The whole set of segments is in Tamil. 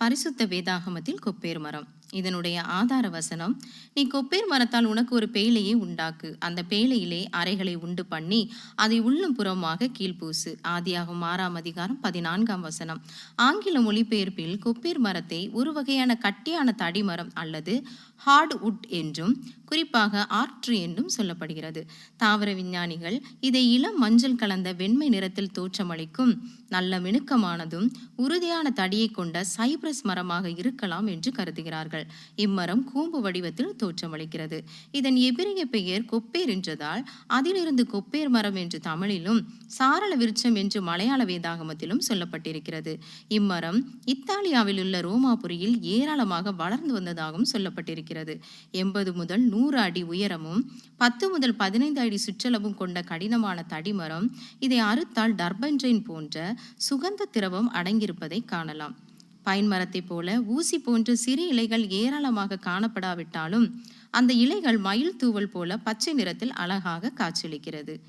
பரிசுத்த வேதாகமத்தில் கொப்பேர் மரம். இதனுடைய ஆதார வசனம் நீ கொப்பேர் மரத்தால் உனக்கு ஒரு பேழையை உண்டாக்கு. அந்த பேழையிலே அறைகளை உண்டு பண்ணி அதை உள்ளும் புறமாக கீழ்ப்பூசு. ஆதியாகும் ஆறாம் அதிகாரம் பதினான்காம் வசனம். ஆங்கில மொழிபெயர்ப்பில் கொப்பேர் மரத்தை ஒரு வகையான கட்டியான தடிமரம் அல்லது ஹார்ட் உட் என்றும் குறிப்பாக ஆற்று என்றும் சொல்லப்படுகிறது. தாவர விஞ்ஞானிகள் இதை இளம் மஞ்சள் கலந்த வெண்மை நிறத்தில் தோற்றமளிக்கும் நல்ல மினுக்கமானதும் உறுதியான தடியை கொண்ட சைப்ரஸ் மரமாக இருக்கலாம் என்று கருதுகிறார்கள். இம்மரம் கூம்பு வடிவத்தில் தோற்றமளிக்கிறது. இதன் எபிரிய பெயர் கொப்பேர் என்றதால் அதிலிருந்து கொப்பேர் மரம் என்று தமிழிலும் சாரள விருட்சம் என்று மலையாள வேதாகமத்திலும் சொல்லப்பட்டிருக்கிறது. இம்மரம் இத்தாலியாவில் உள்ள ரோமாபுரியில் ஏராளமாக வளர்ந்து வந்ததாகவும் சொல்லப்பட்டிருக்கிறது. எண்பது முதல் நூறு அடி உயரமும் பத்து முதல் பதினைந்து அடி சுற்றளவும் கொண்ட கடினமான தடிமரம் இதை அறுத்தால் டர்பன்ட்ரைன் போன்ற சுகந்த திரவம் அடங்கியிருப்பதை காணலாம். பைன் மரத்தைப் போல ஊசி போன்ற சிறு இலைகள் ஏராளமாக காணப்படாவிட்டாலும் அந்த இலைகள் மயில் தூவல் போல பச்சை நிறத்தில் அழகாக காட்சியளிக்கிறது.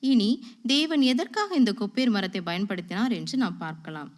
இனி தேவன் எதற்காக இந்த கொப்பேர் மரத்தை பயன்படுத்தினார் என்று நாம் பார்க்கலாம்.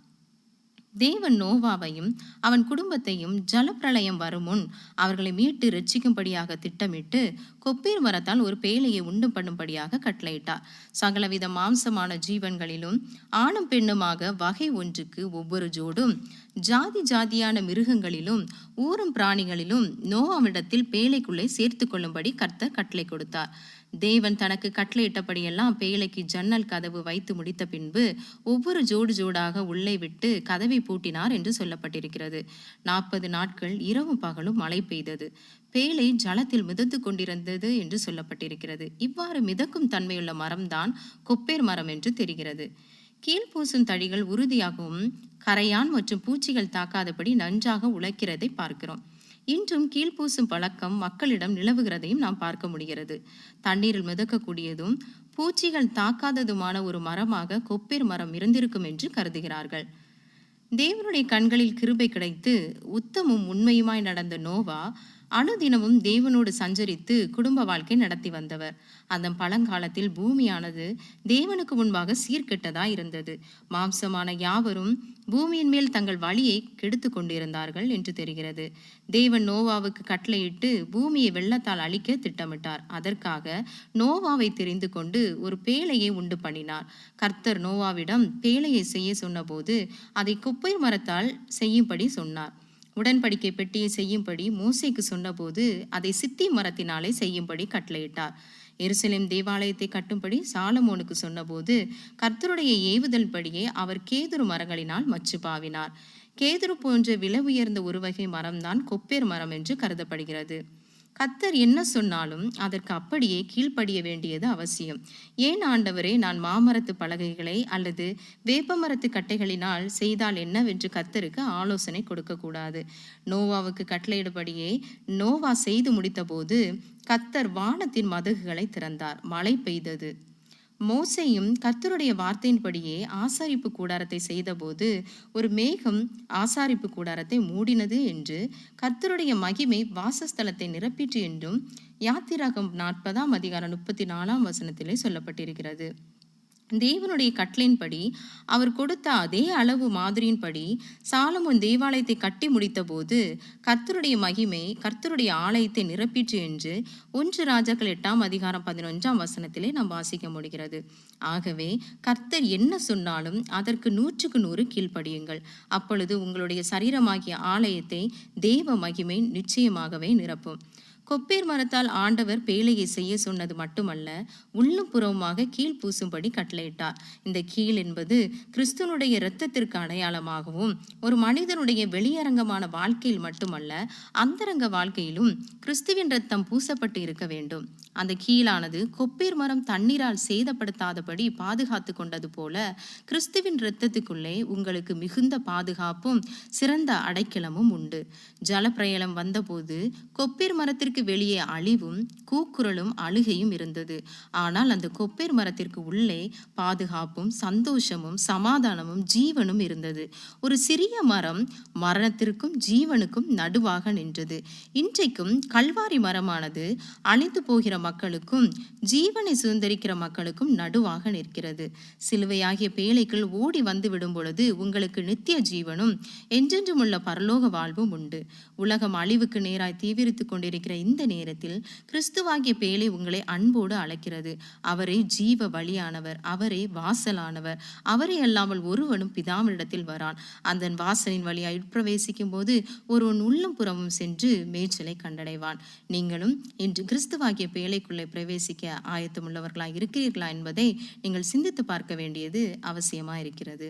தேவன் நோவாவையும் அவன் குடும்பத்தையும் ஜலப்பிரளயம் வரும் முன் அவர்களை மீட்டு ரட்சிக்கும்படியாக திட்டமிட்டு கொப்பீர் மரத்தால் ஒரு பேழையை உண்டு பண்ணும்படியாக கட்டளையிட்டார். சகலவித மாம்சமான ஜீவன்களிலும் ஆணும் பெண்ணுமாக வகை ஒன்றுக்கு ஒவ்வொரு ஜோடும் ஜாதி ஜாதியான மிருகங்களிலும் ஊரும் பிராணிகளிலும் நோவாவிடத்தில் பேழைக்குள்ளே சேர்த்து கொள்ளும்படி கர்த்தர் கட்டளை கொடுத்தார். தேவன் தனக்கு கட்டளையிட்டபடியெல்லாம் பேழைக்கு ஜன்னல் கதவு வைத்து முடித்த பின்பு ஒவ்வொரு ஜோடு ஜோடாக உள்ளே விட்டு கதவை பூட்டினார் என்று சொல்லப்பட்டிருக்கிறது. நாற்பது நாட்கள் இரவும் பகலும் மழை பெய்தது. பேழை ஜலத்தில் மிதந்து கொண்டிருந்தது என்று சொல்லப்பட்டிருக்கிறது. இவ்வாறு மிதக்கும் தன்மையுள்ள மரம்தான் கொப்பேர் மரம் என்று தெரிகிறது. கீழ்பூசும் தடிகள் உறுதியாகவும் கரையான் மற்றும் பூச்சிகள் தாக்காதபடி நன்றாக உழைக்கிறதை பார்க்கிறோம். இன்றும் கீழ்ப்பூசும் பழக்கம் மக்களிடம் நிலவுகிறதையும் நாம் பார்க்க முடிகிறது. தண்ணீரில் மிதக்கக்கூடியதும் பூச்சிகள் தாக்காததுமான ஒரு மரமாக கொப்பேர் மரம் இருந்திருக்கும் என்று கருதுகிறார்கள். தேவனுடைய கண்களில் கிருபை கிடைத்து உத்தமும் உண்மையுமாய் நடந்த நோவா அனுதினமும் தேவனோடு சஞ்சரித்து குடும்ப வாழ்க்கை நடத்தி வந்தவர். அந்த பழங்காலத்தில் பூமியானது தேவனுக்கு முன்பாக சீர்கெட்டதா இருந்தது. மாம்சமான யாவரும் பூமியின் மேல் தங்கள் வழியை கெடுத்து கொண்டிருந்தார்கள் என்று தெரிகிறது. தேவன் நோவாவுக்கு கட்டளையிட்டு பூமியை வெள்ளத்தால் அழிக்க திட்டமிட்டார். அதற்காக நோவாவை தெரிந்து கொண்டு ஒரு பேழையை உண்டு பண்ணினார். கர்த்தர் நோவாவிடம் பேழையை செய்ய சொன்னபோது அதை குப்பை மரத்தால் செய்யும்படி சொன்னார். உடன்படிக்கை பெட்டியை செய்யும்படி மோசைக்கு சொன்னபோது அதை சித்தி மரத்தினாலே செய்யும்படி கட்டளையிட்டார். எருசலேம் தேவாலயத்தை கட்டும்படி சாலமோனுக்கு சொன்னபோது கர்த்தருடைய ஏவுதல் படியே அவர் கேதுரு மரங்களினால் மச்சு பாவினார் கேதுரு போன்ற விலை உயர்ந்த ஒரு வகை மரம்தான் கொப்பேர் மரம் என்று கருதப்படுகிறது. கத்தர் என்ன சொன்னாலும் அதற்கு அப்படியே கீழ்ப்படிய வேண்டியது அவசியம். ஏன் ஆண்டவரே நான் மாமரத்து பலகைகளை அல்லது வேப்பமரத்து கட்டைகளினால் செய்தால் என்னவென்று கத்தருக்கு ஆலோசனை கொடுக்கக்கூடாது. நோவாவுக்கு கட்டளையிடபடியே நோவா செய்து முடித்தபோது கத்தர் வானத்தின் மதகுகளை திறந்தார். மழை பெய்தது. மோசையும் கர்த்தருடைய வார்த்தையின்படியே ஆசாரிப்பு கூடாரத்தை செய்தபோது ஒரு மேகம் ஆசாரிப்பு கூடாரத்தை மூடினது என்று கர்த்தருடைய மகிமை வாசஸ்தலத்தை நிரப்பிற்று என்றும் யாத்திராகம் நாற்பதாம் அதிகாரம் முப்பத்தி நாலாம் வசனத்திலே சொல்லப்பட்டிருக்கிறது. தேவனுடைய கட்டளின்படி அவர் கொடுத்த அதே அளவு மாதிரியின்படி சாலமோன் தேவாலயத்தை கட்டி முடித்தபோது கர்த்தருடைய மகிமை கர்த்தருடைய ஆலயத்தை நிரப்பிற்று என்று ஒன்று ராஜாக்கள் எட்டாம் அதிகாரம் பதினொன்றாம் வசனத்திலே நாம் வாசிக்க முடிகிறது. ஆகவே கர்த்தர் என்ன சொன்னாலும் அதற்கு நூற்றுக்கு நூறு கீழ்ப்படியுங்கள். அப்பொழுது உங்களுடைய சரீரமாகிய ஆலயத்தை தேவ மகிமை நிச்சயமாகவே நிரப்பும். கொப்பேர் மரத்தால் ஆண்டவர் பேழையை செய்ய சொன்னது மட்டுமல்ல உள்ளும் புறவுமாக கீழ் பூசும்படி கட்டளையிட்டார். இந்த கீழ் என்பது கிறிஸ்துனுடைய இரத்தத்திற்கு அடையாளமாகவும் ஒரு மனிதனுடைய வெளியரங்கமான வாழ்க்கையில் மட்டுமல்ல அந்தரங்க வாழ்க்கையிலும் கிறிஸ்துவின் ரத்தம் பூசப்பட்டு இருக்க வேண்டும். அந்த கீழானது கொப்பேர் மரம் தண்ணீரால் சேதப்படுத்தாதபடி பாதுகாத்து கொண்டது போல கிறிஸ்துவின் இரத்தத்துக்குள்ளே உங்களுக்கு மிகுந்த பாதுகாப்பும் சிறந்த அடைக்கலமும் உண்டு. ஜலப்பிரயலம் வந்தபோது கொப்பேர் மரத்திற்கு மரத்திற்கு வெளியே அழிவும் கூக்குரலும் அழுகையும் இருந்தது. ஆனால் அந்த கொப்பேர் மரத்திற்கு உள்ளே பாதுகாப்பும் சந்தோஷமும் சமாதானமும் ஜீவனும் இருந்தது. ஒரு சிறிய மரம் மரணத்திற்கும் ஜீவனுக்கும் நடுவாக நின்றது. இன்றைக்கும் கல்வாரி மரமானது அழிந்து போகிற மக்களுக்கும் ஜீவனை சுதந்திரிக்கிற மக்களுக்கும் நடுவாக நிற்கிறது. சிலுவையாகிய பேழைக்குள் ஓடி வந்து விடும் பொழுது உங்களுக்கு நித்திய ஜீவனும் என்றென்றும் உள்ள பரலோக வாழ்வும் உண்டு. உலகம் அழிவுக்கு நேராய் தீவிரித்துக் கொண்டிருக்கிற இந்த நேரத்தில் கிறிஸ்துவாகிய பேழை உங்களை அன்போடு அழைக்கிறது. அவரே ஜீவ வழியானவர் அவரே வாசலானவர் அவரை அல்லாமல் ஒருவனும் பிதாவினிடத்தில் வரான். அந்த வாசலின் வழியாய் உட்பிரவேசிக்கும் போது ஒருவன் உள்ளம் புறமும் சென்று மேய்ச்சலை கண்டடைவான். நீங்களும் இன்று கிறிஸ்துவாகிய பேழைக்குள்ளே பிரவேசிக்க ஆயத்தமுள்ளவர்களாக இருக்கிறீர்களா என்பதை நீங்கள் சிந்தித்து பார்க்க வேண்டியது அவசியமாக இருக்கிறது